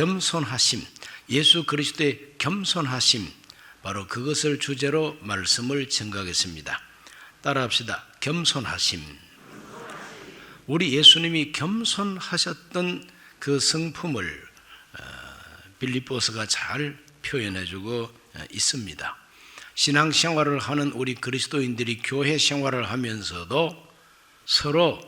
겸손하심, 예수 그리스도의 겸손하심, 바로 그것을 주제로 말씀을 증가하겠습니다. 따라합시다. 겸손하심. 우리 예수님이 겸손하셨던 그 성품을 어, 빌립보스가 잘 표현해주고 어, 있습니다. 신앙 생활을 하는 우리 그리스도인들이 교회 생활을 하면서도 서로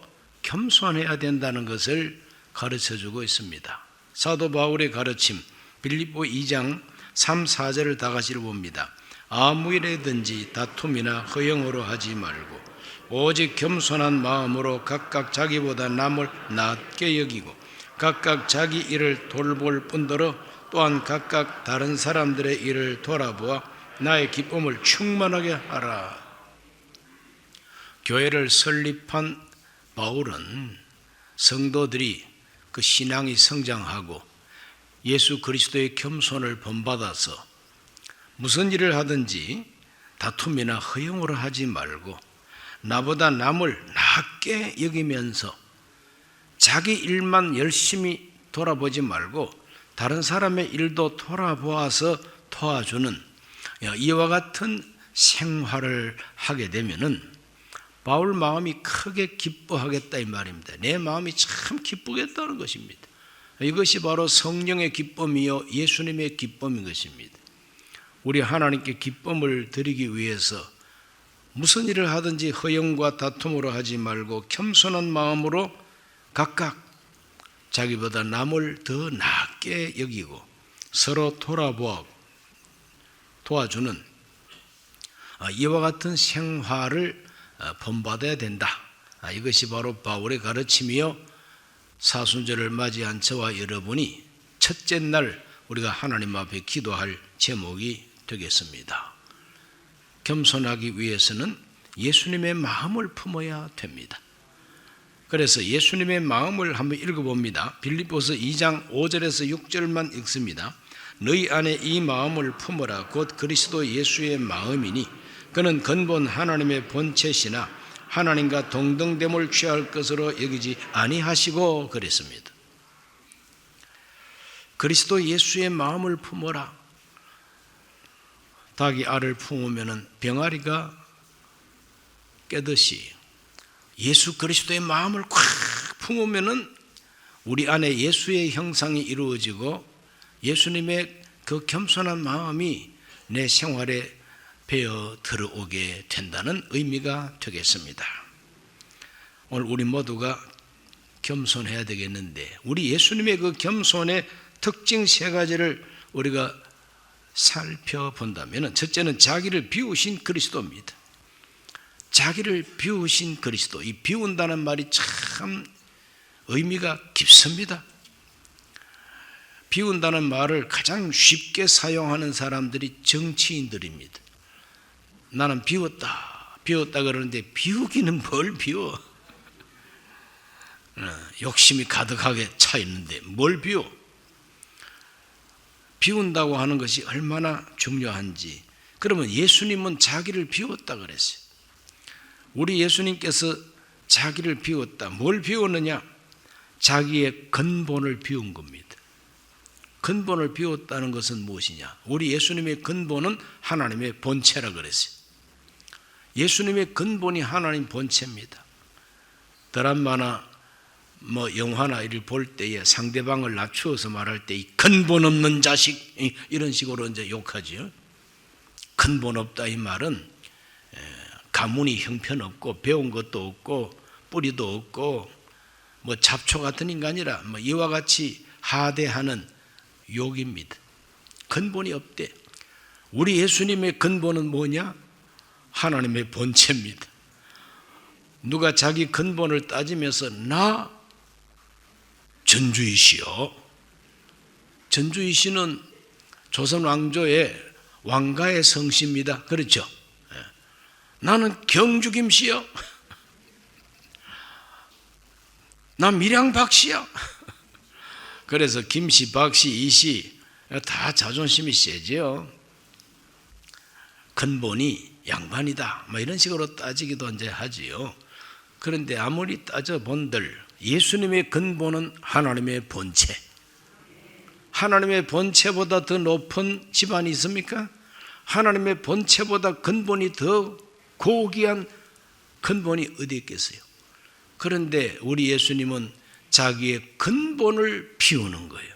겸손해야 된다는 것을 가르쳐 주고 있습니다. 사도 바울의 가르침 빌립보 2장 3, 4절을 다 같이 봅니다. 아무 일에든지 다툼이나 허영으로 하지 말고 오직 겸손한 마음으로 각각 자기보다 남을 낮게 여기고 각각 자기 일을 돌볼 뿐더러 또한 각각 다른 사람들의 일을 돌아보아 나의 기쁨을 충만하게 하라. 교회를 설립한 바울은 성도들이 그 신앙이 성장하고 예수 그리스도의 겸손을 본받아서 무슨 일을 하든지 다툼이나 허용으로 하지 말고 나보다 남을 낮게 여기면서 자기 일만 열심히 돌아보지 말고 다른 사람의 일도 돌아보아서 도와주는 이와 같은 생활을 하게 되면은 바울 마음이 크게 기뻐하겠다 이 말입니다. 내 마음이 참 기쁘겠다는 것입니다. 이것이 바로 성령의 기쁨이요 예수님의 기쁨인 것입니다. 우리 하나님께 기쁨을 드리기 위해서 무슨 일을 하든지 허영과 다툼으로 하지 말고 겸손한 마음으로 각각 자기보다 남을 더 낮게 여기고 서로 돌아보아 도와주는 아, 이와 같은 생활을 아, 본받아야 된다. 아, 이것이 바로 바울의 가르침이요 사순절을 맞이한 저와 여러분이 첫째 날 우리가 하나님 앞에 기도할 제목이 되겠습니다. 겸손하기 위해서는 예수님의 마음을 품어야 됩니다. 그래서 예수님의 마음을 한번 읽어봅니다. 빌립보서 2장 5절에서 6절만 읽습니다. 너희 안에 이 마음을 품어라 곧 그리스도 예수의 마음이니 그는 근본 하나님의 본체시나 하나님과 동등됨을 취할 것으로 여기지 아니하시고 그랬습니다. 그리스도 예수의 마음을 품어라. 닭이 알을 품으면 병아리가 깨듯이 예수 그리스도의 마음을 콱 품으면 우리 안에 예수의 형상이 이루어지고 예수님의 그 겸손한 마음이 내 생활에 배어 들어오게 된다는 의미가 되겠습니다. 오늘 우리 모두가 겸손해야 되겠는데 우리 예수님의 그 겸손의 특징 세 가지를 우리가 살펴본다면 첫째는 자기를 비우신 그리스도입니다. 자기를 비우신 그리스도. 이 비운다는 말이 참 의미가 깊습니다. 비운다는 말을 가장 쉽게 사용하는 사람들이 정치인들입니다. 나는 비웠다, 비웠다 그러는데 비우기는 뭘 비워? 어, 욕심이 가득하게 차 있는데 뭘 비워? 비운다고 하는 것이 얼마나 중요한지. 그러면 예수님은 자기를 비웠다 그랬어요. 우리 예수님께서 자기를 비웠다. 뭘 비웠느냐? 자기의 근본을 비운 겁니다. 근본을 비웠다는 것은 무엇이냐? 우리 예수님의 근본은 하나님의 본체라 그랬어요. 예수님의 근본이 하나님 본체입니다. 드라마나 뭐 영화나 이를 볼 때에 상대방을 낮추어서 말할 때 이 근본 없는 자식 이런 식으로 이제 욕하지요. 근본 없다 이 말은 가문이 형편없고 배운 것도 없고 뿌리도 없고 뭐 잡초 같은 인간이라 뭐 이와 같이 하대하는 욕입니다. 근본이 없대. 우리 예수님의 근본은 뭐냐? 하나님의 본체입니다. 누가 자기 근본을 따지면서 나 전주이시여. 전주이시는 조선 왕조의 왕가의 성씨입니다. 그렇죠? 예. 나는 경주김씨요. 나 밀양박씨야. 그래서 김씨, 박씨, 이씨 다 자존심이 세지요. 근본이 양반이다. 뭐 이런 식으로 따지기도 이제 하지요. 그런데 아무리 따져 본들 예수님의 근본은 하나님의 본체. 하나님의 본체보다 더 높은 집안이 있습니까? 하나님의 본체보다 근본이 더 고귀한 근본이 어디 있겠어요? 그런데 우리 예수님은 자기의 근본을 비우는 거예요.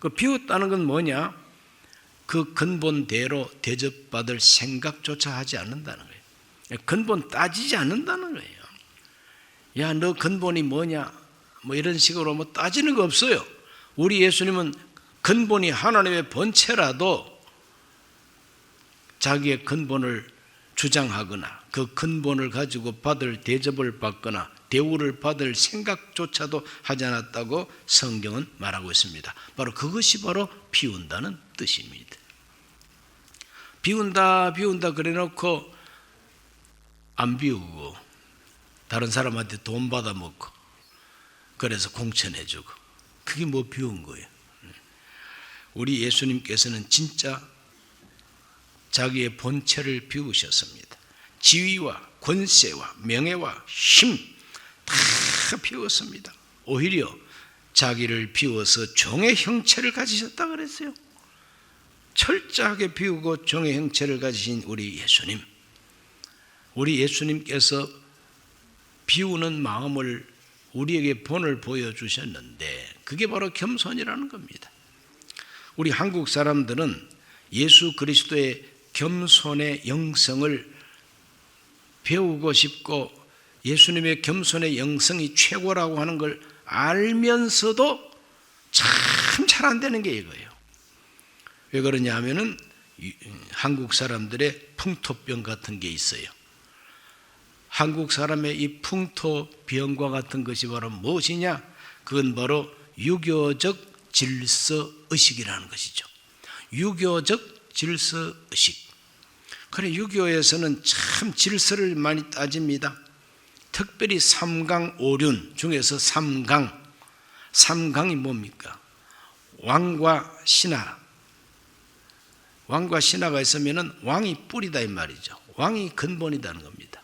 그 비웠다는 건 뭐냐? 그 근본대로 대접받을 생각조차 하지 않는다는 거예요. 근본 따지지 않는다는 거예요. 야, 너 근본이 뭐냐? 뭐 이런 식으로 뭐 따지는 거 없어요. 우리 예수님은 근본이 하나님의 본체라도 자기의 근본을 주장하거나 그 근본을 가지고 받을 대접을 받거나 대우를 받을 생각조차도 하지 않았다고 성경은 말하고 있습니다. 바로 그것이 바로 비운다는 뜻입니다. 비운다 비운다 그래 놓고 안 비우고 다른 사람한테 돈 받아 먹고 그래서 공천해 주고 그게 뭐 비운 거예요. 우리 예수님께서는 진짜 자기의 본체를 비우셨습니다. 지위와 권세와 명예와 힘다 비웠습니다. 오히려 자기를 비워서 종의 형체를 가지셨다 그랬어요. 철저하게 비우고 종의 형체를 가지신 우리 예수님. 우리 예수님께서 비우는 마음을 우리에게 본을 보여주셨는데 그게 바로 겸손이라는 겁니다. 우리 한국 사람들은 예수 그리스도의 겸손의 영성을 배우고 싶고 예수님의 겸손의 영성이 최고라고 하는 걸 알면서도 참 잘 안 되는 게 이거예요. 왜 그러냐 하면은 한국 사람들의 풍토병 같은 게 있어요. 한국 사람의 이 풍토병과 같은 것이 바로 무엇이냐? 그건 바로 유교적 질서 의식이라는 것이죠. 유교적 질서 의식. 그래 유교에서는 참 질서를 많이 따집니다. 특별히 삼강 오륜 중에서 삼강. 삼강이 뭡니까? 왕과 신하. 왕과 신하가 있으면은 왕이 뿌리다 이 말이죠. 왕이 근본이다는 겁니다.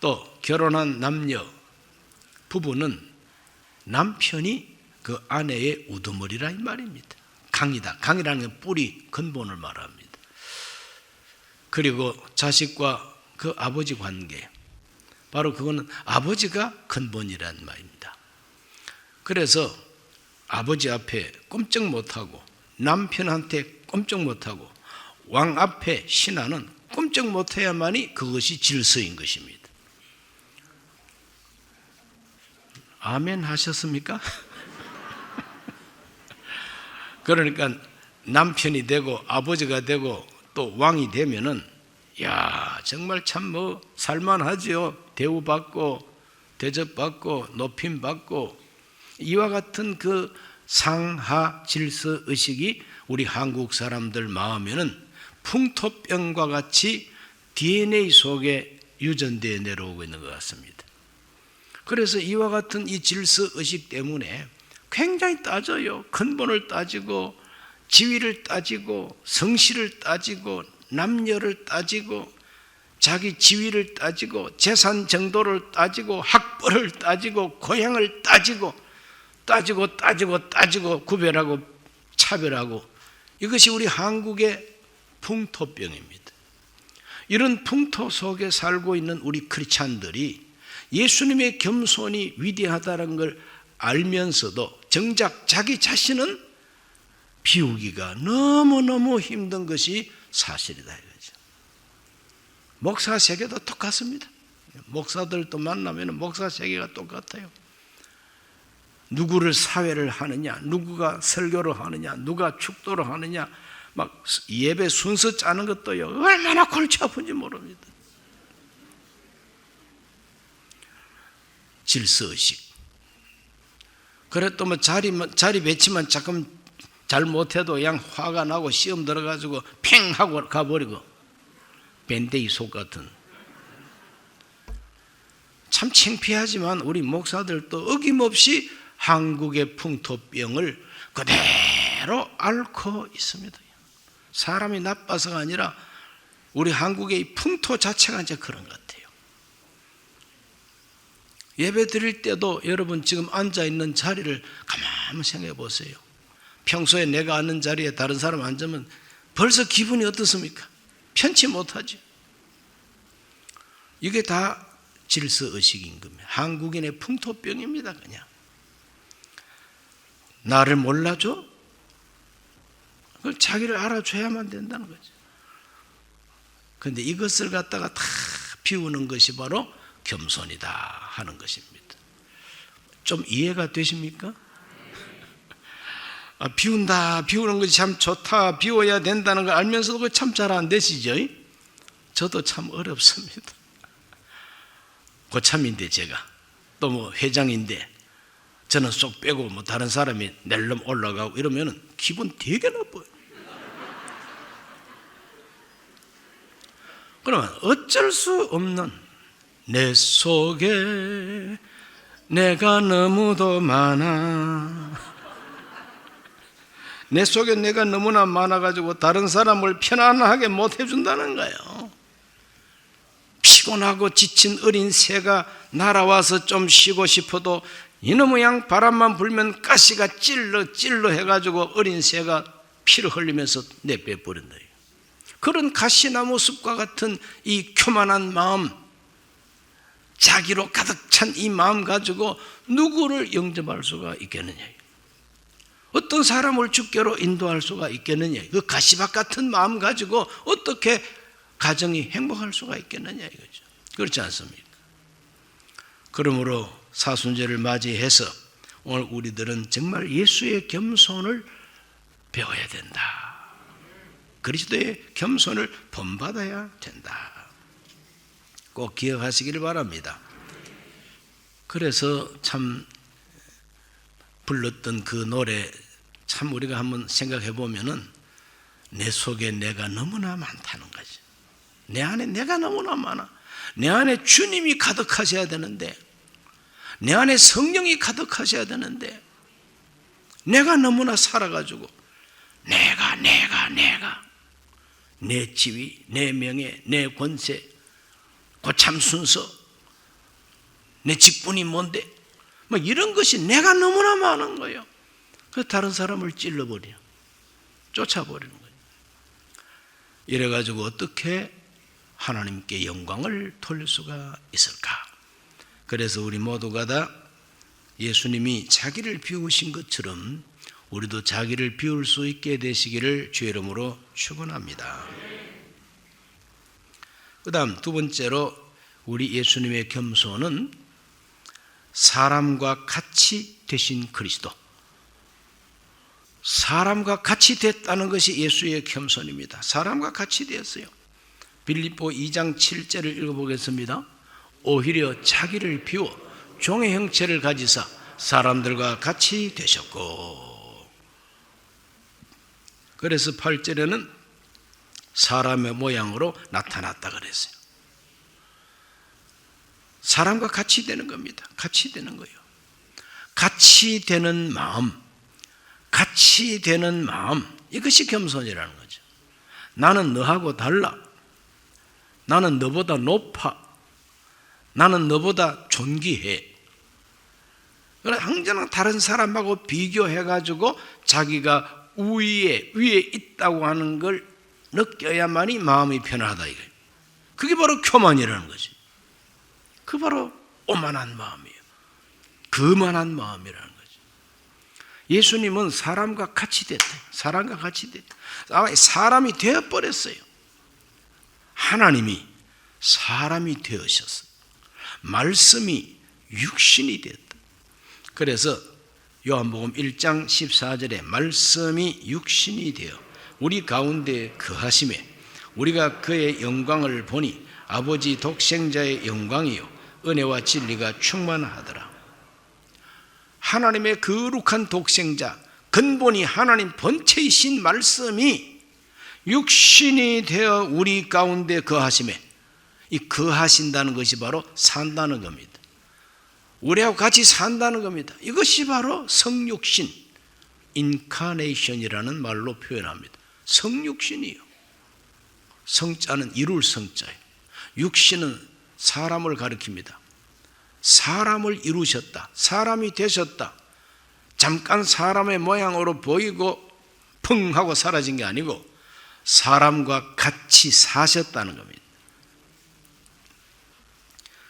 또 결혼한 남녀 부부는 남편이 그 아내의 우두머리라 이 말입니다. 강이다. 강이라는 건 뿌리 근본을 말합니다. 그리고 자식과 그 아버지 관계 바로 그거는 아버지가 근본이란 말입니다. 그래서 아버지 앞에 꼼짝 못하고 남편한테 꼼짝 못하고 왕 앞에 신하는 꼼짝 못해야만이 그것이 질서인 것입니다. 아멘 하셨습니까? 그러니까 남편이 되고 아버지가 되고 또 왕이 되면은 야 정말 참 뭐 살만하지요 대우받고 대접받고 높임 받고 이와 같은 그 상하 질서 의식이 우리 한국 사람들 마음에는 풍토병과 같이 DNA 속에 유전되어 내려오고 있는 것 같습니다. 그래서 이와 같은 이 질서 의식 때문에 굉장히 따져요. 근본을 따지고 지위를 따지고 성실을 따지고 남녀를 따지고 자기 지위를 따지고 재산 정도를 따지고 학벌을 따지고 고향을 따지고 따지고 따지고 따지고 구별하고 차별하고 이것이 우리 한국의 풍토병입니다. 이런 풍토 속에 살고 있는 우리 크리스찬들이 예수님의 겸손이 위대하다는 걸 알면서도 정작 자기 자신은 비우기가 너무너무 힘든 것이 사실이다 이거죠. 목사 세계도 똑같습니다. 목사들도 만나면 목사 세계가 똑같아요. 누구를 사회를 하느냐, 누구가 설교를 하느냐, 누가 축도를 하느냐, 막 예배 순서 짜는 것도요, 얼마나 골치 아픈지 모릅니다. 질서의식. 그래 또뭐 자리, 자리 배치만 조금 잘못해도 그냥 화가 나고 시험 들어가지고 팽 하고 가버리고 밴데이 속 같은 참 창피하지만 우리 목사들도 어김없이 한국의 풍토병을 그대로 앓고 있습니다. 사람이 나빠서가 아니라 우리 한국의 풍토 자체가 이제 그런 것 같아요. 예배 드릴 때도 여러분 지금 앉아 있는 자리를 가만히 생각해 보세요. 평소에 내가 앉는 자리에 다른 사람 앉으면 벌써 기분이 어떻습니까? 편치 못하죠. 이게 다 질서 의식인 겁니다. 한국인의 풍토병입니다, 그냥. 나를 몰라줘? 그걸 자기를 알아줘야만 된다는 거죠. 그런데 이것을 갖다가 다 비우는 것이 바로 겸손이다 하는 것입니다. 좀 이해가 되십니까? 아, 비운다, 비우는 것이 참 좋다, 비워야 된다는 걸 알면서도 참잘 안 되시죠? 저도 참 어렵습니다. 고참인데 제가 또 뭐 회장인데 저는 쏙 빼고 뭐 다른 사람이 낼름 올라가고 이러면은 기분 되게 나빠요. 그러면 어쩔 수 없는 내 속에 내가 너무도 많아. 내 속에 내가 너무나 많아가지고 다른 사람을 편안하게 못 해준다는 거예요. 피곤하고 지친 어린 새가 날아와서 좀 쉬고 싶어도 이놈의 양 바람만 불면 가시가 찔러 찔러 해가지고 어린 새가 피를 흘리면서 내빼버린다. 그런 가시나무 숲과 같은 이 교만한 마음, 자기로 가득 찬 이 마음 가지고 누구를 영접할 수가 있겠느냐. 어떤 사람을 주께로 인도할 수가 있겠느냐. 그 가시밭 같은 마음 가지고 어떻게 가정이 행복할 수가 있겠느냐 이거죠. 그렇지 않습니까? 그러므로 사순절을 맞이해서 오늘 우리들은 정말 예수의 겸손을 배워야 된다. 그리스도의 겸손을 본받아야 된다. 꼭 기억하시기를 바랍니다. 그래서 참 불렀던 그 노래 참 우리가 한번 생각해 보면은 내 속에 내가 너무나 많다는 거지. 내 안에 내가 너무나 많아. 내 안에 주님이 가득하셔야 되는데, 내 안에 성령이 가득하셔야 되는데, 내가 너무나 살아가지고, 내가, 내가, 내가, 내 지위, 내 명예, 내 권세, 고참 순서, 내 직분이 뭔데, 뭐 이런 것이 내가 너무나 많은 거예요. 그 다른 사람을 찔러버려. 쫓아버리는 거예요. 이래가지고 어떻게 하나님께 영광을 돌릴 수가 있을까? 그래서 우리 모두가 다 예수님이 자기를 비우신 것처럼 우리도 자기를 비울 수 있게 되시기를 주의 이름으로 축원합니다. 그다음 두 번째로 우리 예수님의 겸손은 사람과 같이 되신 그리스도. 사람과 같이 됐다는 것이 예수의 겸손입니다. 사람과 같이 되었어요. 빌립보 2장 7절을 읽어보겠습니다. 오히려 자기를 비워 종의 형체를 가지사 사람들과 같이 되셨고 그래서 8절에는 사람의 모양으로 나타났다 그랬어요. 사람과 같이 되는 겁니다. 같이 되는 거예요. 같이 되는 마음, 같이 되는 마음, 이것이 겸손이라는 거죠. 나는 너하고 달라. 나는 너보다 높아. 나는 너보다 존귀해. 항상 다른 사람하고 비교해가지고 자기가 위에 위에 있다고 하는 걸 느껴야만이 마음이 편하다 이거예요. 그게 바로 교만이라는 거지. 그 바로 오만한 마음이에요. 그만한 마음이라는 거죠. 예수님은 사람과 같이 됐대. 사람과 같이 됐다. 사람이 되어 버렸어요. 하나님이 사람이 되으셨어. 말씀이 육신이 됐다. 그래서 요한복음 1장 14절에 말씀이 육신이 되어 우리 가운데 거하심에 우리가 그의 영광을 보니 아버지 독생자의 영광이요 은혜와 진리가 충만하더라. 하나님의 거룩한 독생자 근본이 하나님 본체이신 말씀이 육신이 되어 우리 가운데 거하심에 이 거하신다는 것이 바로 산다는 겁니다. 우리하고 같이 산다는 겁니다. 이것이 바로 성육신, 인카네이션이라는 말로 표현합니다. 성육신이요. 성자는 이룰 성자예요. 육신은 사람을 가리킵니다. 사람을 이루셨다. 사람이 되셨다. 잠깐 사람의 모양으로 보이고 펑 하고 사라진 게 아니고 사람과 같이 사셨다는 겁니다.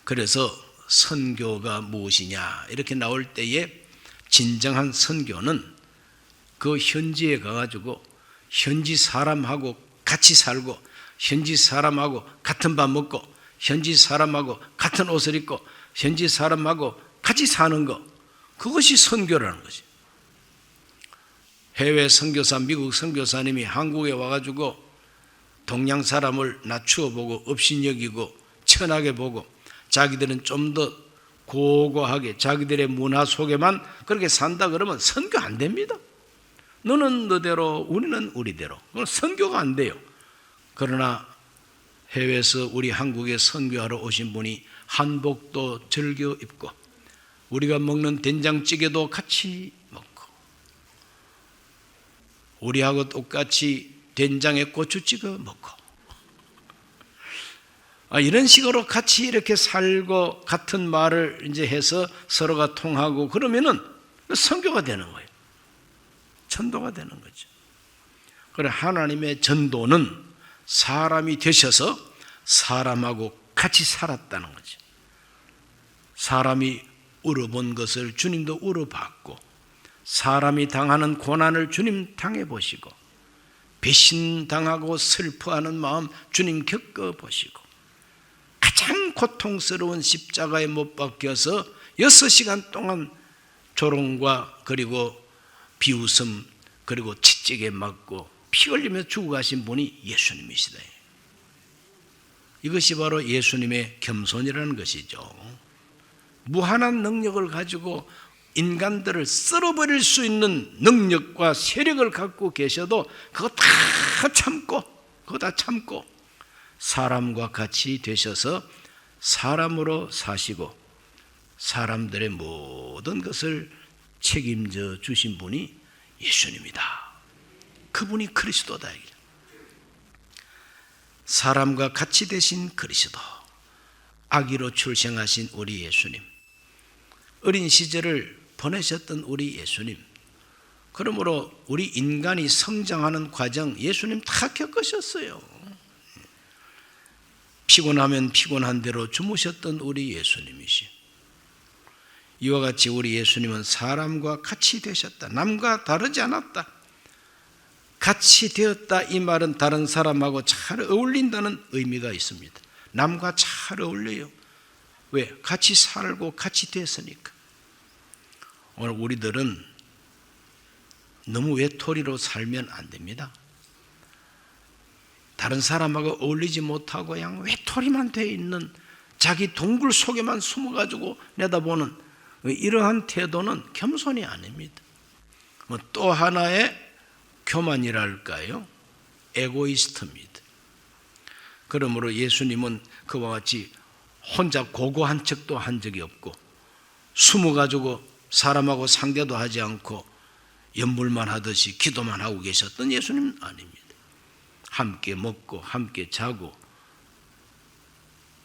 그래서 선교가 무엇이냐 이렇게 나올 때에 진정한 선교는 그 현지에 가가지고 현지 사람하고 같이 살고 현지 사람하고 같은 밥 먹고 현지 사람하고 같은 옷을 입고 현지 사람하고 같이 사는 거 그것이 선교라는 거지. 해외 선교사 미국 선교사님이 한국에 와가지고 동양 사람을 낮추어 보고 업신여기고 천하게 보고 자기들은 좀 더 고고하게 자기들의 문화 속에만 그렇게 산다 그러면 선교 안 됩니다. 너는 너대로 우리는 우리대로 그건 선교가 안 돼요. 그러나 해외에서 우리 한국에 선교하러 오신 분이 한복도 즐겨 입고 우리가 먹는 된장찌개도 같이 먹고 우리하고 똑같이 된장에 고추 찍어 먹고 아, 이런 식으로 같이 이렇게 살고 같은 말을 이제 해서 서로가 통하고 그러면은 선교가 되는 거예요. 전도가 되는 거죠. 그래 하나님의 전도는 사람이 되셔서 사람하고 같이 살았다는 거죠. 사람이 울어본 것을 주님도 울어봤고 사람이 당하는 고난을 주님 당해보시고 배신당하고 슬퍼하는 마음 주님 겪어보시고 가장 고통스러운 십자가에 못 박혀서 여섯 시간 동안 조롱과 그리고 비웃음 그리고 채찍에 맞고 피 흘리며 죽어가신 분이 예수님이시다. 이것이 바로 예수님의 겸손이라는 것이죠. 무한한 능력을 가지고 인간들을 썰어버릴 수 있는 능력과 세력을 갖고 계셔도 그거 다 참고, 그거 다 참고 사람과 같이 되셔서 사람으로 사시고 사람들의 모든 것을 책임져 주신 분이 예수님이다. 그분이 그리스도다. 사람과 같이 되신 그리스도. 아기로 출생하신 우리 예수님. 어린 시절을 보내셨던 우리 예수님. 그러므로 우리 인간이 성장하는 과정 예수님 다 겪으셨어요. 피곤하면 피곤한 대로 주무셨던 우리 예수님이시. 이와 같이 우리 예수님은 사람과 같이 되셨다. 남과 다르지 않았다. 같이 되었다 이 말은 다른 사람하고 잘 어울린다는 의미가 있습니다. 남과 잘 어울려요. 왜? 같이 살고 같이 됐으니까. 오늘 우리들은 너무 외톨이로 살면 안 됩니다. 다른 사람하고 어울리지 못하고 그냥 외톨이만 돼 있는 자기 동굴 속에만 숨어가지고 내다보는 이러한 태도는 겸손이 아닙니다. 뭐또 하나의 교만이랄까요? 에고이스트입니다. 그러므로 예수님은 그와 같이 혼자 고고한 척도 한 적이 없고 숨어가지고 사람하고 상대도 하지 않고 연불만 하듯이 기도만 하고 계셨던 예수님은 아닙니다. 함께 먹고 함께 자고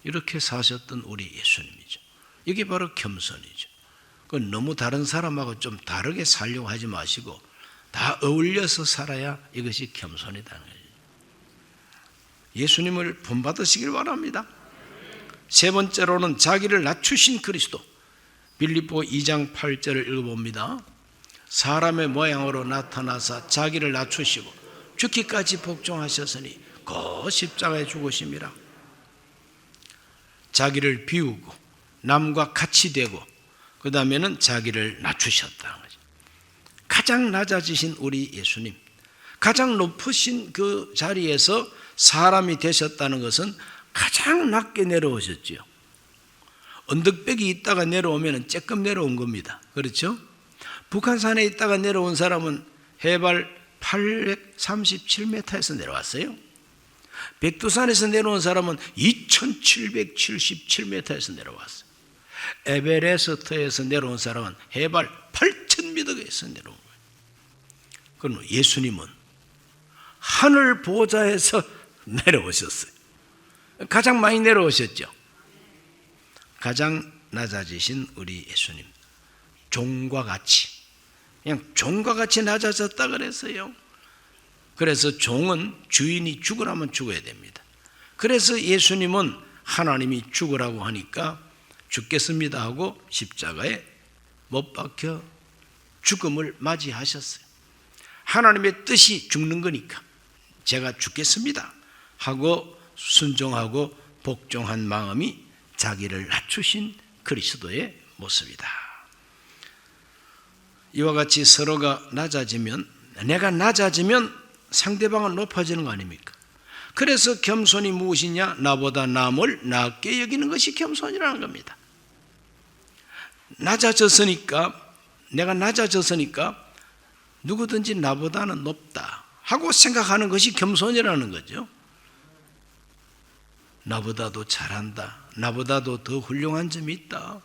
이렇게 사셨던 우리 예수님이죠. 이게 바로 겸손이죠. 그 너무 다른 사람하고 좀 다르게 살려고 하지 마시고 다 어울려서 살아야 이것이 겸손이다는. 예수님을 본받으시길 바랍니다. 세 번째로는 자기를 낮추신 그리스도. 빌립보 2장 8절을 읽어봅니다. 사람의 모양으로 나타나사 자기를 낮추시고 죽기까지 복종하셨으니 그 십자가에 죽으심이라. 자기를 비우고 남과 같이 되고 그 다음에는 자기를 낮추셨다는 거죠. 가장 낮아지신 우리 예수님, 가장 높으신 그 자리에서 사람이 되셨다는 것은 가장 낮게 내려오셨지요. 언덕백이 있다가 내려오면 조금 내려온 겁니다. 그렇죠? 북한산에 있다가 내려온 사람은 해발 837m에서 내려왔어요. 백두산에서 내려온 사람은 2777m에서 내려왔어요. 에베레스트에서 내려온 사람은 해발 8000m에서 내려온 거예요. 그럼 예수님은 하늘 보좌에서 내려오셨어요. 가장 많이 내려오셨죠. 가장 낮아지신 우리 예수님. 종과 같이 그냥 종과 같이 낮아졌다 그랬어요. 그래서 종은 주인이 죽으라면 죽어야 됩니다. 그래서 예수님은 하나님이 죽으라고 하니까 죽겠습니다 하고 십자가에 못 박혀 죽음을 맞이하셨어요. 하나님의 뜻이 죽는 거니까 제가 죽겠습니다 하고 순종하고 복종한 마음이 자기를 낮추신 그리스도의 모습이다. 이와 같이 서로가 낮아지면 내가 낮아지면 상대방은 높아지는 거 아닙니까? 그래서 겸손이 무엇이냐? 나보다 남을 낮게 여기는 것이 겸손이라는 겁니다. 낮아졌으니까 내가 낮아졌으니까 누구든지 나보다는 높다 하고 생각하는 것이 겸손이라는 거죠. 나보다도 잘한다. 나보다도 더 훌륭한 점이 있다.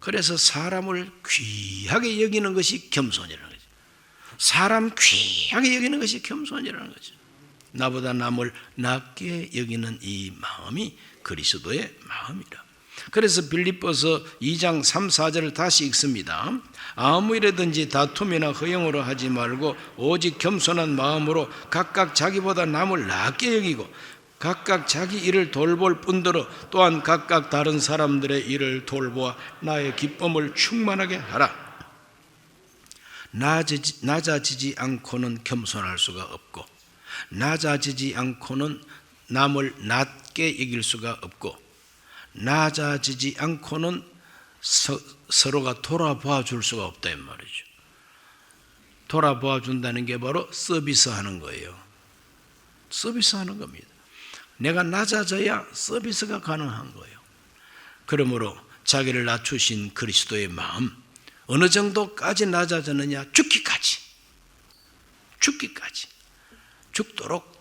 그래서 사람을 귀하게 여기는 것이 겸손이라는 거죠. 사람 귀하게 여기는 것이 겸손이라는 거죠. 나보다 남을 낮게 여기는 이 마음이 그리스도의 마음이라. 그래서 빌립보서 2장 3, 4절을 다시 읽습니다. 아무 일에든지 다툼이나 허영으로 하지 말고 오직 겸손한 마음으로 각각 자기보다 남을 낮게 여기고 각각 자기 일을 돌볼 뿐더러 또한 각각 다른 사람들의 일을 돌보아 나의 기쁨을 충만하게 하라. 낮아지지, 낮아지지 않고는 겸손할 수가 없고 낮아지지 않고는 남을 낮게 여길 수가 없고 낮아지지 않고는 서, 서로가 돌아봐 줄 수가 없다 이 말이죠. 돌아봐 준다는 게 바로 서비스 하는 거예요. 서비스 하는 겁니다. 내가 낮아져야 서비스가 가능한 거예요. 그러므로 자기를 낮추신 그리스도의 마음 어느 정도까지 낮아졌느냐? 죽기까지. 죽기까지. 죽도록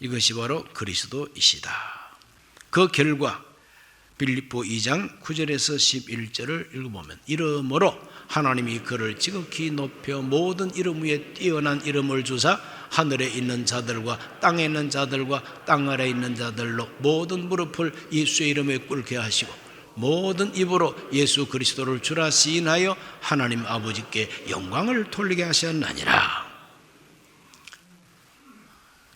이것이 바로 그리스도이시다. 그 결과 빌립보 2장 9절에서 11절을 읽어보면 이름으로 하나님이 그를 지극히 높여 모든 이름 위에 뛰어난 이름을 주사 하늘에 있는 자들과 땅에 있는 자들과 땅 아래에 있는 자들로 모든 무릎을 예수의 이름에 꿇게 하시고 모든 입으로 예수 그리스도를 주라 시인하여 하나님 아버지께 영광을 돌리게 하셨나니라.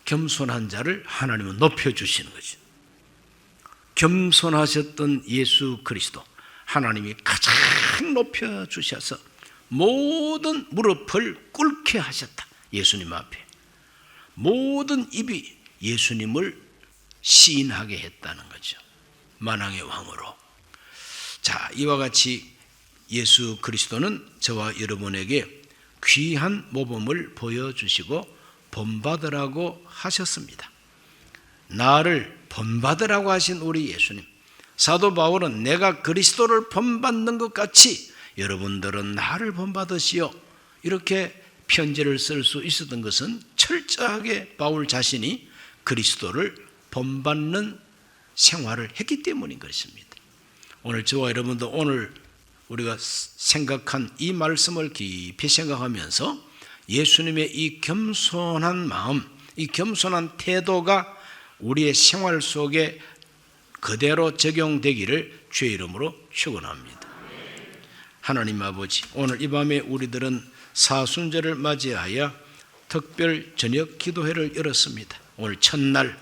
겸손한 자를 하나님은 높여 주시는 거죠. 겸손하셨던 예수 그리스도 하나님이 가장 높여 주셔서 모든 무릎을 꿇게 하셨다. 예수님 앞에 모든 입이 예수님을 시인하게 했다는 거죠. 만왕의 왕으로. 자, 이와 같이 예수 그리스도는 저와 여러분에게 귀한 모범을 보여주시고 본받으라고 하셨습니다. 나를 본받으라고 하신 우리 예수님. 사도 바울은 내가 그리스도를 본받는 것 같이 여러분들은 나를 본받으시오. 이렇게 편지를 쓸 수 있었던 것은 철저하게 바울 자신이 그리스도를 본받는 생활을 했기 때문인 것입니다. 오늘 저와 여러분도 오늘 우리가 생각한 이 말씀을 깊이 생각하면서 예수님의 이 겸손한 마음, 이 겸손한 태도가 우리의 생활 속에 그대로 적용되기를 주의 이름으로 축원합니다. 하나님 아버지, 오늘 이 밤에 우리들은 사순절을 맞이하여 특별 저녁 기도회를 열었습니다. 오늘 첫날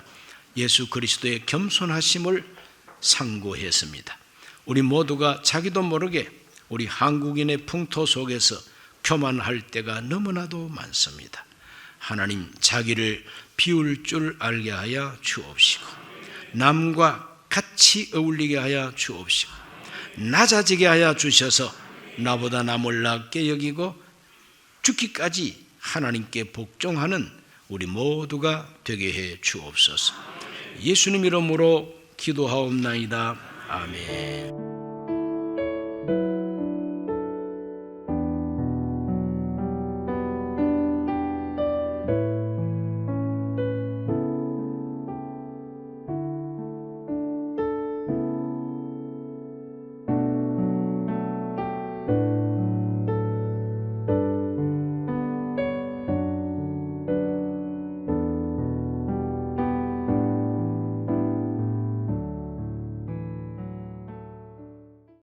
예수 그리스도의 겸손하심을 상고했습니다. 우리 모두가 자기도 모르게 우리 한국인의 풍토 속에서 교만할 때가 너무나도 많습니다. 하나님 자기를 비울 줄 알게 하여 주옵시고 남과 같이 어울리게 하여 주옵시고 낮아지게 하여 주셔서 나보다 남을 낮게 여기고 죽기까지 하나님께 복종하는 우리 모두가 되게 해 주옵소서. 예수님 이름으로 기도하옵나이다. 아멘.